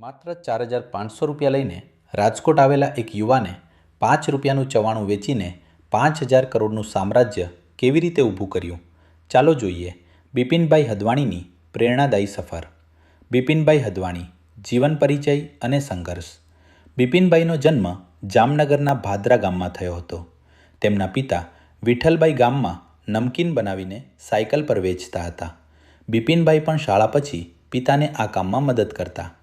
માત્ર ચાર હજાર પાંચસો રૂપિયા લઈને રાજકોટ આવેલા એક યુવાને પાંચ રૂપિયાનું ચવાણું વેચીને પાંચ હજાર કરોડનું સામ્રાજ્ય કેવી રીતે ઊભું કર્યું? ચાલો જોઈએ. બિપિનભાઈ હદવાણીની પ્રેરણાદાયી સફર. બિપિનભાઈ હદવાણી, જીવન પરિચય અને સંઘર્ષ. બિપિનભાઈનો જન્મ જામનગરના ભાદરા ગામમાં થયો હતો. તેમના પિતા વિઠ્ઠલભાઈ ગામમાં નમકીન બનાવીને સાયકલ પર વેચતા હતા. બિપિનભાઈ પણ શાળા પછી પિતાને આ કામમાં મદદ કરતા.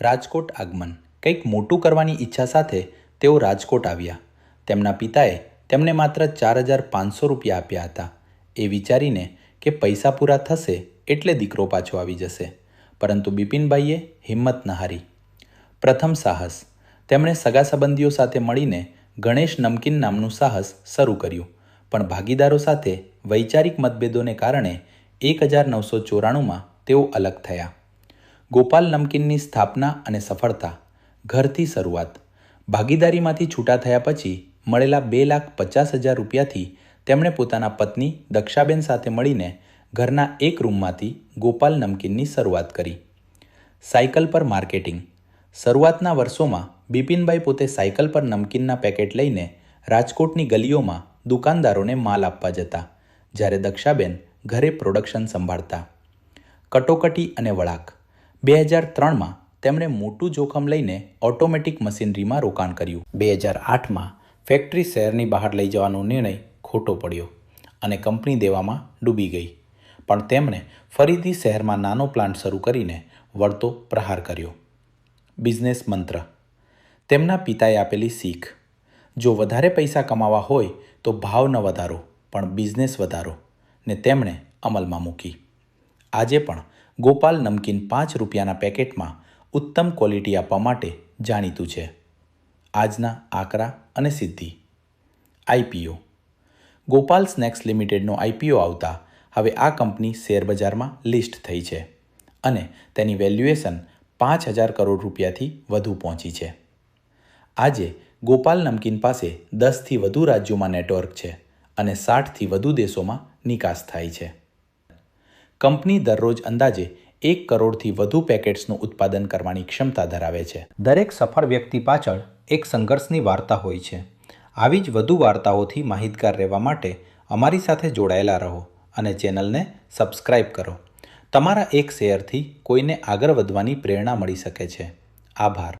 રાજકોટ આગમન. કંઈક મોટું કરવાની ઈચ્છા સાથે તેઓ રાજકોટ આવ્યા. તેમના પિતાએ તેમને માત્ર ચાર હજાર પાંચસો રૂપિયા આપ્યા હતા. એ વિચારીને કે પૈસા પૂરા થશે એટલે દીકરો પાછો આવી જશે. પરંતુ બિપિનભાઈએ હિંમત ન હારી. પ્રથમ સાહસ. તેમણે સગા સંબંધીઓ સાથે મળીને ગણેશ નમકીન નામનું સાહસ શરૂ કર્યું. પણ ભાગીદારો સાથે વૈચારિક મતભેદોને કારણે એક હજાર નવસો ચોરાણુંમાં તેઓ અલગ થયા. ગોપાલ નમકીનની સ્થાપના અને સફળતા, ઘરથી શરૂઆત. ભાગીદારીમાંથી છૂટા થયા પછી મળેલા બે લાખ પચાસ હજાર રૂપિયાથી તેમણે પોતાના પત્ની દક્ષાબેન સાથે મળીને ઘરના એક રૂમમાંથી ગોપાલ નમકીનની શરૂઆત કરી. સાયકલ પર માર્કેટિંગ. શરૂઆતના વર્ષોમાં બિપિનભાઈ પોતે સાયકલ પર નમકીનના પેકેટ લઈને રાજકોટની ગલીઓમાં દુકાનદારોને માલ આપવા જતા, જ્યારે દક્ષાબેન ઘરે પ્રોડક્શન સંભાળતા. કટોકટી અને વળાક. બે હજાર ત્રણમાં તેમણે મોટું જોખમ લઈને ઓટોમેટિક મશીનરીમાં રોકાણ કર્યું. બે હજાર આઠમાં ફેક્ટરી શહેરની બહાર લઈ જવાનો નિર્ણય ખોટો પડ્યો અને કંપની દેવામાં ડૂબી ગઈ. પણ તેમણે ફરીથી શહેરમાં નાનો પ્લાન્ટ શરૂ કરીને વળતો પ્રહાર કર્યો. બિઝનેસ મંત્ર. તેમના પિતાએ આપેલી શીખ, જો વધારે પૈસા કમાવા હોય તો ભાવ ન વધારો, પણ બિઝનેસ વધારો, ને તેમણે અમલમાં મૂકી. આજે પણ ગોપાલ નમકીન પાંચ રૂપિયાના પેકેટમાં ઉત્તમ ક્વોલિટી આપવા માટે જાણીતું છે. આજના આકરા અને સિદ્ધિ. આઈપીઓ ગોપાલ સ્નેક્સ લિમિટેડનો આઈપીઓ આવતા હવે આ કંપની શેરબજારમાં લિસ્ટ થઈ છે અને તેની વેલ્યુએશન પાંચ હજાર કરોડ રૂપિયાથી વધુ પહોંચી છે. આજે ગોપાલ નમકીન પાસે દસથી વધુ રાજ્યોમાં નેટવર્ક છે અને સાઠથી વધુ દેશોમાં નિકાસ થાય છે. કંપની દરરોજ અંદાજે એક કરોડથી વધુ પેકેટ્સનું ઉત્પાદન કરવાની ક્ષમતા ધરાવે છે. દરેક સફળ વ્યક્તિ પાછળ એક સંઘર્ષની વાર્તા હોય છે. આવી જ વધુ વાર્તાઓથી માહિતગાર રહેવા માટે અમારી સાથે જોડાયેલા રહો અને ચેનલને સબસ્ક્રાઇબ કરો. તમારા એક શેરથી કોઈને આગળ વધવાની પ્રેરણા મળી શકે છે. આભાર.